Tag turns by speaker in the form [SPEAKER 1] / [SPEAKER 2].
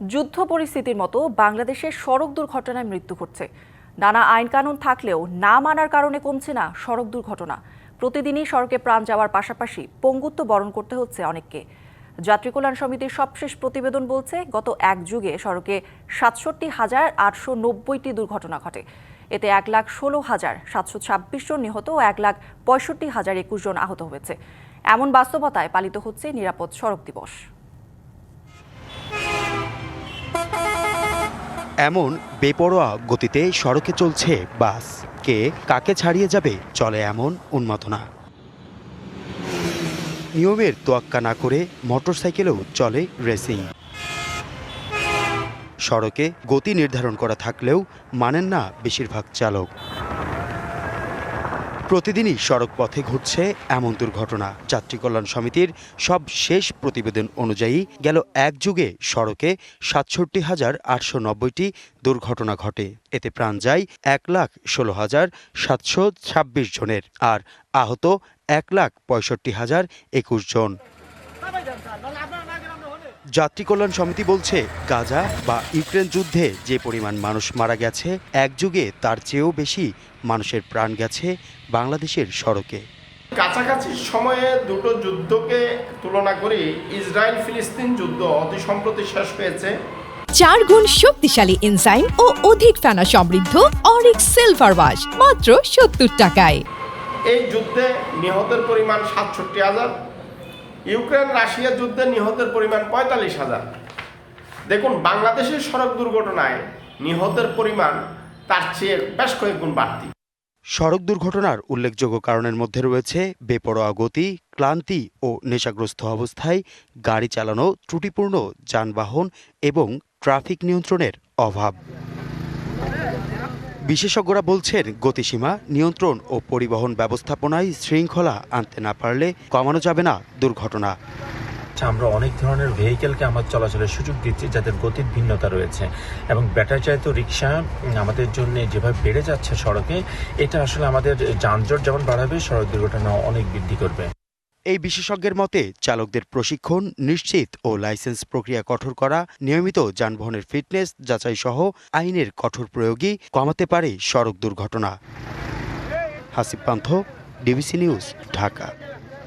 [SPEAKER 1] যুদ্ধ পরিস্থিতির মতো বাংলাদেশের সড়ক দুর্ঘটনায় মৃত্যু ঘটছে। নানা আইন কানুন থাকলেও না মানার কারণে কমছে না সড়ক দুর্ঘটনা। প্রতিদিনই সড়কে প্রাণ যাওয়ার পাশাপাশি পঙ্গুত্ব বরণ করতে হচ্ছে অনেককে। যাত্রী কল্যাণ সমিতির সবশেষ প্রতিবেদন বলছে, গত এক যুগে সড়কে সাতষট্টি হাজার আটশো নব্বইটি দুর্ঘটনা ঘটে। এতে এক লাখ ষোলো হাজার সাতশো ছাব্বিশ জন নিহত ও এক লাখ পঁয়ষট্টি হাজার একুশ জন আহত হয়েছে। এমন বাস্তবতায় পালিত হচ্ছে নিরাপদ সড়ক দিবস।
[SPEAKER 2] এমন বেপরোয়া গতিতে সড়কে চলছে বাস। কে কাকে ছাড়িয়ে যাবে, চলে এমন উন্মাদনা। নিয়মের তোয়াক্কা না করে মোটরসাইকেলেও চলে রেসিং। সড়কে গতি নির্ধারণ করা থাকলেও মানেন না বেশিরভাগ চালক। প্রতিদিনই সড়ক পথে ঘটছে এমন দুর্ঘটনা। যাত্রী কল্যাণ সমিতির সব শেষ প্রতিবেদন অনুযায়ী গেল এক যুগে সড়কে সাতষট্টি হাজার আটশো নব্বইটি দুর্ঘটনা ঘটে। এতে প্রাণ যায় এক লাখ ষোলো হাজার সাতশো ছাব্বিশ জনের আর আহত এক লাখ পঁয়ষট্টি হাজার একুশ জন। যাত্রী কল্যাণ সমিতি বলছে গাজা বা ইউক্রেন যুদ্ধে যে পরিমাণ মানুষ মারা গেছে এক যুগে তার চেয়েও বেশি মানুষের প্রাণ গেছে বাংলাদেশের সড়কে।
[SPEAKER 3] কাছাকাছি সময়ে দুটো যুদ্ধকে তুলনা করি ইসরায়েল ফিলিস্তিন যুদ্ধ অতি সম্প্রতি শেষ হয়েছে
[SPEAKER 4] চার গুণ শক্তিশালী এনজাইম ও অধিক ফেনা সমৃদ্ধ অরিক সিলভার ওয়াশ মাত্র সত্তর টাকায়।
[SPEAKER 3] এই যুদ্ধে নিহতের পরিমাণ সাতষট্টি হাজার। ইউক্রেন রাশিয়া যুদ্ধে নিহতের পরিমাণ পঁয়তাল্লিশ হাজার। দেখুন, বাংলাদেশের সড়ক দুর্ঘটনায় নিহতের পরিমাণ তার চেয়ে বেশ কয়েক গুণ বাড়তি।
[SPEAKER 2] সড়ক দুর্ঘটনার উল্লেখযোগ্য কারণের মধ্যে রয়েছে বেপরোয়া গতি, ক্লান্তি ও নেশাগ্রস্ত অবস্থায় গাড়ি চালানো ত্রুটিপূর্ণ যানবাহন এবং ট্রাফিক নিয়ন্ত্রণের অভাব। বিশেষজ্ঞরা বলছেন গতিসীমা নিয়ন্ত্রণ ও পরিবহন ব্যবস্থাপনায় শৃঙ্খলা আনতে না পারলে কমানো যাবে না দুর্ঘটনা।
[SPEAKER 5] আচ্ছা, আমরা অনেক ধরনের ভেহিকেলকে আমরা চলাচলের সুযোগ দিচ্ছি যাদের গতির ভিন্নতা রয়েছে এবং ব্যাটারি চালিত রিক্সা আমাদের জন্য যেভাবে বেড়ে যাচ্ছে সড়কে এটা আসলে আমাদের যানজট যেমন বাড়াবে সড়ক দুর্ঘটনা অনেক বৃদ্ধি করবে।
[SPEAKER 2] এই বিশেষজ্ঞের মতে, চালকদের প্রশিক্ষণ, নিশ্চিত ও লাইসেন্স প্রক্রিয়া কঠোর করা, নিয়মিত যানবাহনের ফিটনেস যাচাই সহ আইনের কঠোর প্রয়োগই কমাতে পারে সড়ক দুর্ঘটনা। Hasib Pantha, DBC news, Dhaka.